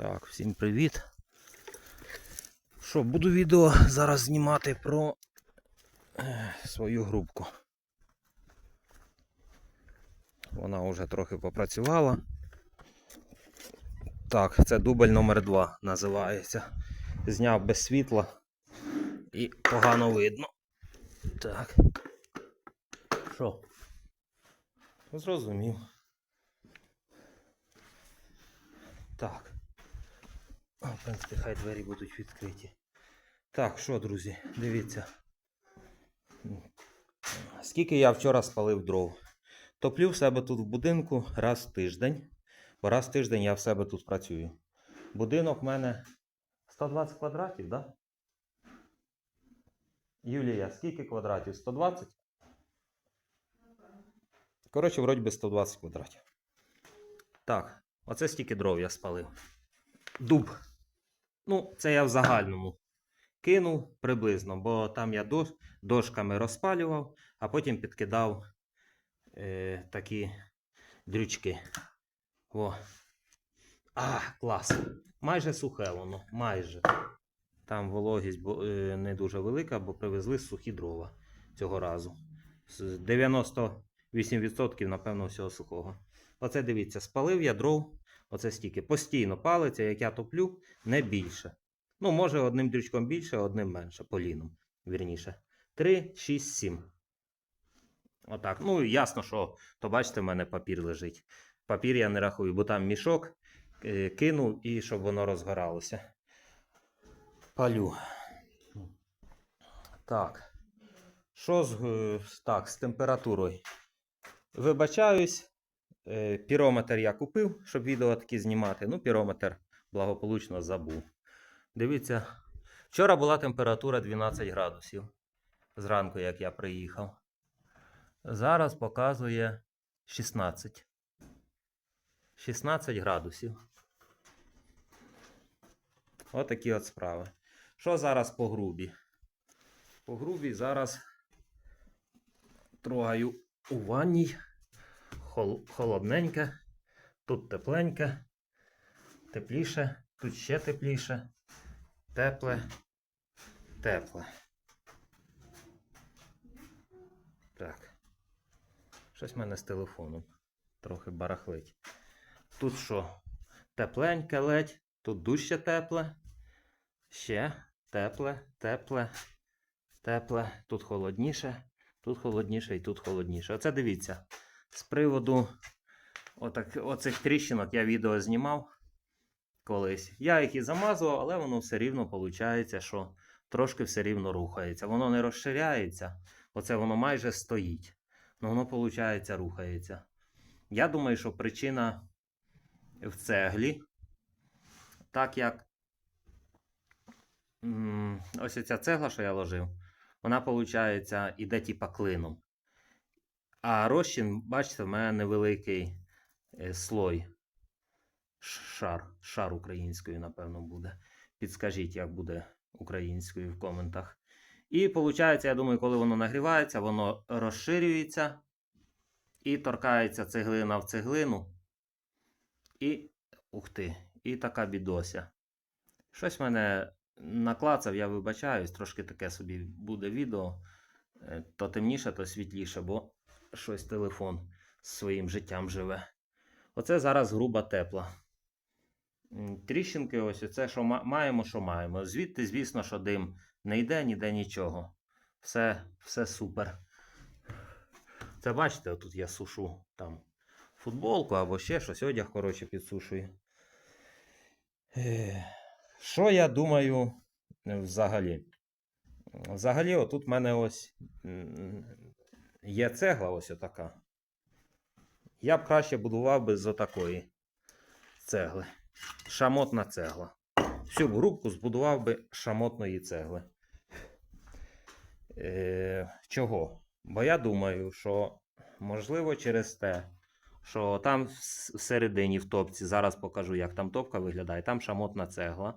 Так, всім привіт. Що, буду відео зараз знімати про е, свою грубку. Вона вже трохи попрацювала. Так, це дубль номер 2 називається. Зняв без світла і погано видно. Так. Що? Зрозумів. Так. В принципі, хай двері будуть відкриті. Так, що, друзі, дивіться. Скільки я вчора спалив дров. Топлю в себе тут в будинку раз в тиждень. Бо раз в тиждень я в себе тут працюю. Будинок в мене 120 квадратів, так? Да? Юлія, скільки квадратів? 120? Коротше, вроді би 120 квадратів. Так, оце стільки дров я спалив. Дуб. Ну, це я в загальному кинув приблизно, бо там я дош, дошками розпалював, а потім підкидав е, такі дрючки. О. А, клас. Майже сухе воно, майже. Там вологість е, не дуже велика, бо привезли сухі дрова цього разу. 98% напевно всього сухого. Оце дивіться, спалив я дров. Оце стільки. Постійно палиться, як я топлю, не більше. Ну, може, одним дрючком більше, одним менше, поліном, вірніше. 3, 6, 7. Отак. Ну, ясно, що, то бачите, в мене папір лежить. Папір я не рахую, бо там мішок е, кинув і щоб воно розгоралося. Палю. Так. Що з, е, так, з температурою? Вибачаюсь, пірометр я купив, щоб відео такі знімати. Ну, пірометр благополучно забув. Дивіться, вчора була температура 12 градусів. Зранку, як я приїхав. Зараз показує 16. 16 градусів. Отакі от справи. Що зараз по грубі? По грубі зараз трогаю у ванній. Хол- холодненьке. Тут тепленьке. Тепліше. Тут ще тепліше. Тепле. Тепле. Так. Щось в мене з телефоном. Трохи барахлить. Тут що? Тепленьке ледь. Тут дужче тепле. Ще тепле, тепле, тепле. Тут холодніше, тут холодніше і тут холодніше. Оце дивіться. З приводу отак, оцих тріщинок я відео знімав колись. Я їх і замазував, але воно все рівно виходить, що трошки все рівно рухається. Воно не розширяється. Оце воно майже стоїть. Ну воно, виходить, рухається. Я думаю, що причина в цеглі. Так як ось ця цегла, що я ложив, вона, виходить, іде типа клином. А розчин, бачите, в мене невеликий е, слой. Шар. Шар українською, напевно, буде. Підскажіть, як буде українською в коментах. І виходить, я думаю, коли воно нагрівається, воно розширюється і торкається цеглина в цеглину. І. Ух ти, і така бідося. Щось мене наклацав, я вибачаюсь, трошки таке собі буде відео. Е, То темніше, то світліше, бо щось телефон своїм життям живе. Оце зараз груба тепла. Тріщинки, ось оце, що маємо, що маємо. Звідти, звісно, що дим не йде, ніде нічого. Все, все супер. Це бачите, тут я сушу там футболку або ще щось, одяг, коротше, підсушую. Е, Що я думаю взагалі? Взагалі, отут в мене ось є цегла ось отака. Я б краще будував би з отакої цегли. Шамотна цегла. Всю грубку збудував би шамотної цегли. Е, чого? Бо я думаю, що можливо через те, що там всередині в топці, зараз покажу, як там топка виглядає, там шамотна цегла.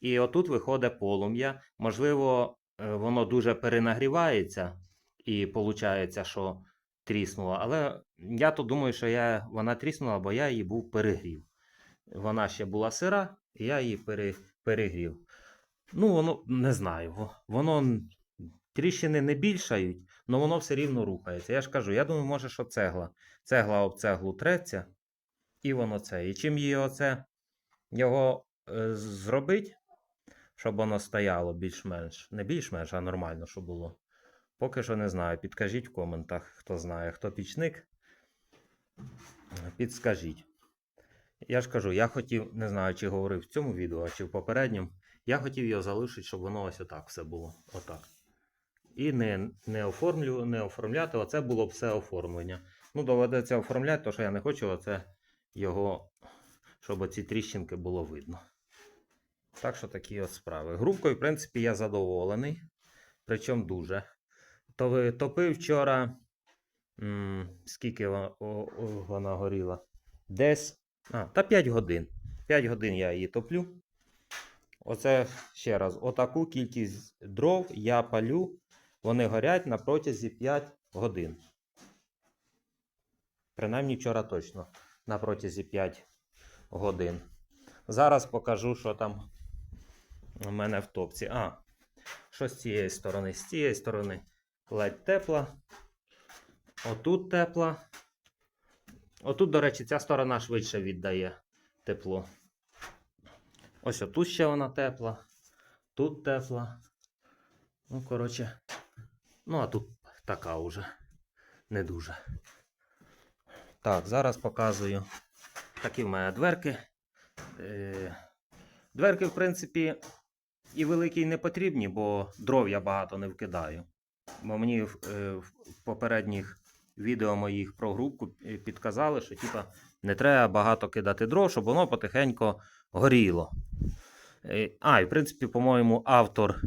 І отут виходить полум'я. Можливо, е, воно дуже перенагрівається, і виходить, що тріснуло. Але я то думаю, що я, вона тріснула, бо я її був перегрів. Вона ще була сира, І я її пере, перегрів. Ну, воно не знаю. Воно тріщини не більшають, але воно все рівно рухається. Я ж кажу, я думаю, може, що цегла. Цегла об цеглу треться, і воно це. І чим її оце його е, зробить, щоб воно стояло більш-менш. Не більш-менш, а нормально, щоб було. Поки що не знаю. Підкажіть в коментах, хто знає, хто пічник. Підскажіть. Я ж кажу, я хотів, не знаю, чи говорив в цьому відео, чи в попередньому. Я хотів його залишити, щоб воно ось отак все було. Отак. І не, не, оформлю, не оформляти, оце було все оформлення. Ну, доведеться оформляти, тому що я не хочу оце його, щоб оці тріщинки було видно. Так що такі от справи. Грубкою, в принципі, я задоволений. Причому дуже. Топив вчора. скільки вона горіла? Десь. А, та 5 годин. 5 годин я її топлю. Оце ще раз, отаку кількість дров я палю. Вони горять на протязі 5 годин. Принаймні вчора точно на протязі 5 годин. Зараз покажу, що там у мене в топці. А, що з цієї сторони? З цієї сторони ледь тепла. Отут тепла. Отут, до речі, ця сторона швидше віддає тепло. Ось отут ще вона тепла. Тут тепла. Ну, коротше. Ну, а тут така уже. Не дуже. Так, зараз показую. Такі в мене дверки. Е, Дверки, в принципі, і великі і не потрібні, бо дров я багато не вкидаю. Бо мені в, е, в попередніх відео моїх про грубку е, підказали, що типа, не треба багато кидати дров, щоб воно потихеньку горіло. Е, А, і в принципі, по-моєму, автор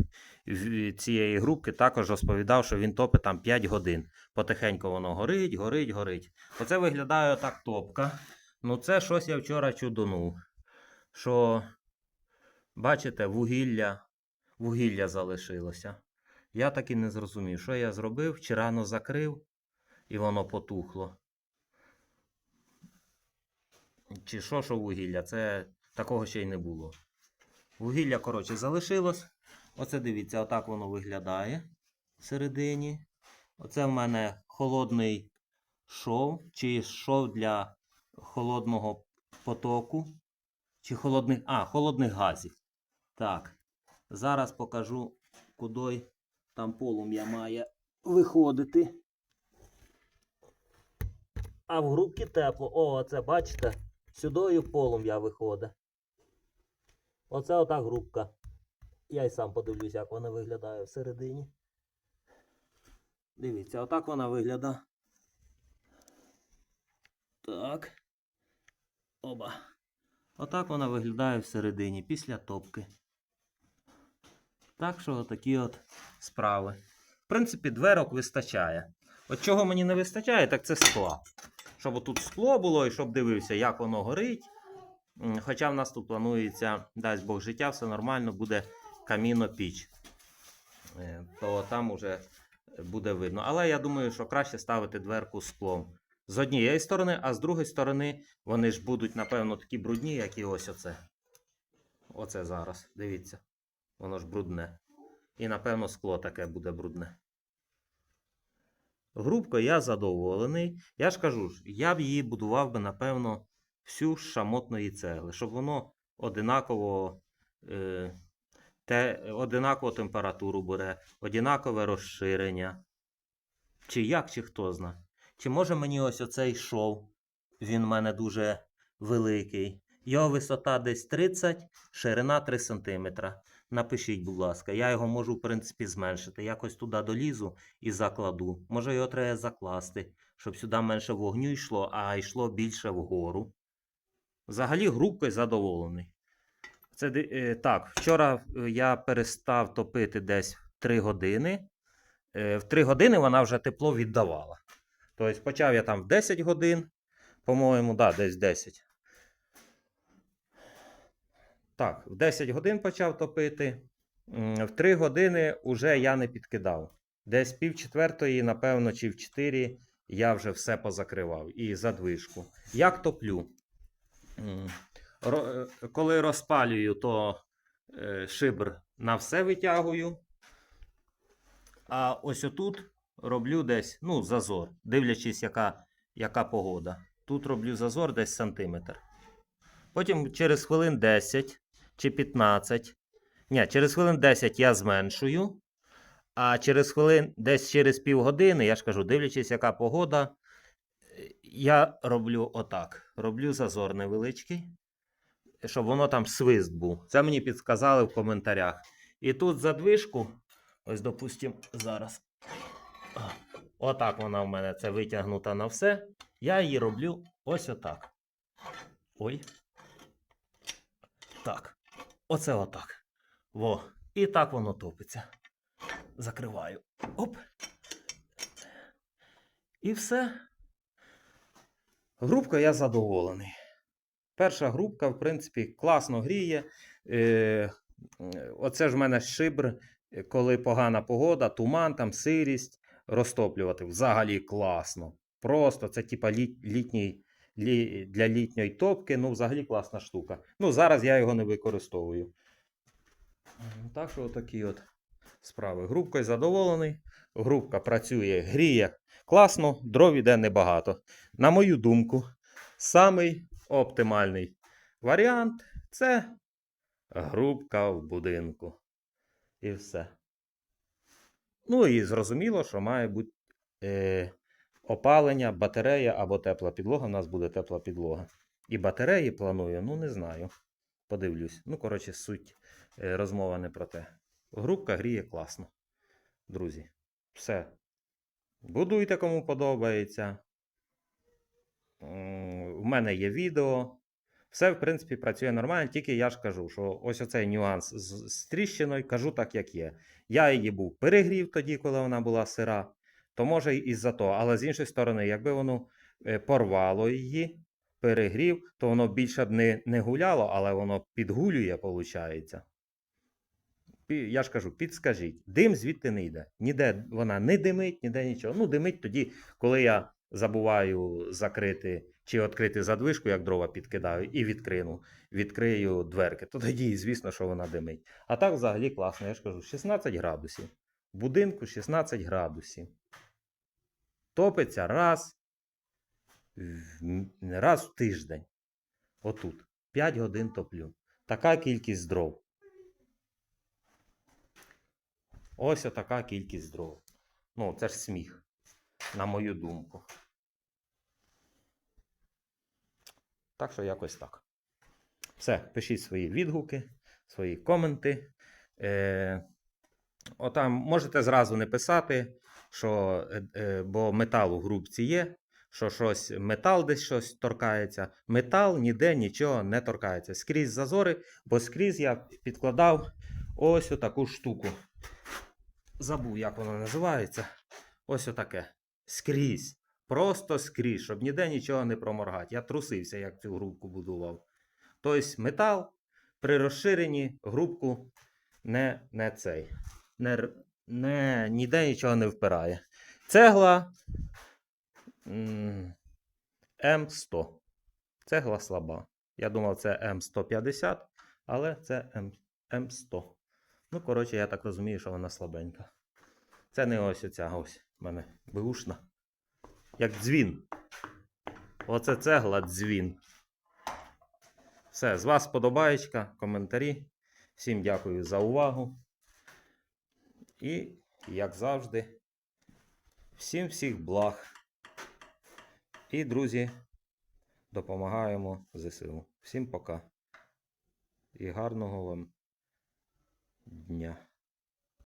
цієї групки також розповідав, що він топить там 5 годин. Потихеньку воно горить, горить, горить. Оце виглядає так топка. Ну, це щось я вчора чудонув. Що, бачите, вугілля, вугілля залишилося. Я так і не зрозумів, що я зробив, чи рано закрив, і воно потухло. Чи що, що вугілля? Це такого ще й не було. Вугілля, коротше, залишилось. Оце дивіться, отак воно виглядає всередині. Оце в мене холодний шов, чи шов для холодного потоку. Чи холодних. А, холодних газів. Так. Зараз покажу, куди там полум'я має виходити. А в грубці тепло. О, оце бачите? Сюдою полум'я виходить. Оце ота грубка. Я й сам подивлюсь, як вона виглядає всередині. Дивіться, отак вона виглядає. Так. Оба. Отак вона виглядає всередині після топки. Так що такі от справи. В принципі, дверок вистачає. От чого мені не вистачає, так це скла. Щоб тут скло було і щоб дивився, як воно горить. Хоча в нас тут планується, дасть Бог життя, все нормально, буде каміно-піч. Е, То там уже буде видно. Але я думаю, що краще ставити дверку склом. З однієї сторони, а з другої сторони вони ж будуть, напевно, такі брудні, як і ось оце. Оце зараз. Дивіться. Воно ж брудне. І, напевно, скло таке буде брудне. Грубко я задоволений. Я ж кажу, я б її будував би, напевно, всю з шамотної цегли, щоб воно одинаково, е, те, одинакову температуру бере, одинакове розширення. Чи як, чи хто зна. Чи може мені ось оцей шов? Він в мене дуже великий. Його висота десь 30, ширина 3 см. Напишіть, будь ласка, я його можу, в принципі, зменшити. Якось туди долізу і закладу. Може його треба закласти, щоб сюди менше вогню йшло, а йшло більше вгору. Взагалі, грубкою задоволений. Це, е, так, вчора е, я перестав топити десь в 3 години. Е, в 3 години вона вже тепло віддавала. Тобто почав я там в 10 годин, по-моєму, да, десь 10. Так, в 10 годин почав топити. В 3 години вже я не підкидав. Десь пів четвертої, напевно, чи в 4 я вже все позакривав і задвижку. Як топлю? Е, коли розпалюю, то е, шибр на все витягую. А ось отут роблю десь, ну, зазор, дивлячись, яка, яка погода. Тут роблю зазор десь сантиметр. Потім через хвилин 10 чи 15. Ні, через хвилин 10 я зменшую. А через хвилин, десь через півгодини, я ж кажу, дивлячись, яка погода, я роблю отак. Роблю зазор невеличкий, щоб воно там свист був. Це мені підказали в коментарях. І тут задвижку, ось, допустимо, зараз. Отак вона в мене це витягнута на все. Я її роблю ось отак. Ой. Так. Оце отак. Во. І так воно топиться. Закриваю. Оп. І все. Грубка я задоволений. Перша грубка, в принципі, класно гріє. Е, оце ж в мене шибр, коли погана погода, туман, там сирість, розтоплювати. Взагалі класно. Просто це типа літ, літній, лі, для літньої топки. Ну, взагалі класна штука. Ну, зараз я його не використовую. Так що такі от справи. Грубкою задоволений. Грубка працює, гріє класно, дров іде небагато. На мою думку, самий оптимальний варіант це грубка в будинку. І все. Ну і зрозуміло, що має бути е, опалення, батарея або тепла підлога. У нас буде тепла підлога. І батареї планую, ну не знаю. Подивлюсь. Ну, коротше, суть е, розмова не про те. Грубка гріє класно. Друзі. Все. Будуйте, кому подобається. У мене є відео. Все, в принципі, працює нормально, тільки я ж кажу, що ось оцей нюанс з, тріщиною, кажу так, як є. Я її був перегрів тоді, коли вона була сира, то може і за то. Але з іншої сторони, якби воно е, порвало її, перегрів, то воно більше б не, не гуляло, але воно підгулює, виходить. Я ж кажу, підскажіть, дим звідти не йде. Ніде вона не димить, ніде нічого. Ну, димить тоді, коли я забуваю закрити чи відкрити задвижку, як дрова підкидаю, і відкрину, відкрию дверки. То тоді, звісно, що вона димить. А так взагалі класно, я ж кажу, 16 градусів. В будинку 16 градусів. Топиться раз, раз в тиждень. Отут. 5 годин топлю. Така кількість дров. Ось така кількість дров. Ну, це ж сміх, на мою думку. Так що якось так. Все, пишіть свої відгуки, свої коменти. Е, отам можете зразу не писати, що, е, е, бо метал у грубці є, що щось, метал десь щось торкається. Метал ніде нічого не торкається. Скрізь зазори, бо скрізь я підкладав ось таку штуку. Забув, як воно називається. Ось отаке. Скрізь. Просто скрізь, щоб ніде нічого не проморгати. Я трусився, як цю грубку будував. Тобто метал при розширенні грубку не, не цей. Не, не, ніде нічого не впирає. Цегла м, М100. Цегла слаба. Я думав, це М150, але це М, М100. Ну, коротше, я так розумію, що вона слабенька. Це не ось оця ось в мене беушна. Як дзвін. Оце цегла дзвін. Все, з вас подобаєчка, коментарі. Всім дякую за увагу. І, як завжди, всім всіх благ. І, друзі, допомагаємо ЗСУ. Всім пока. І гарного вам дня.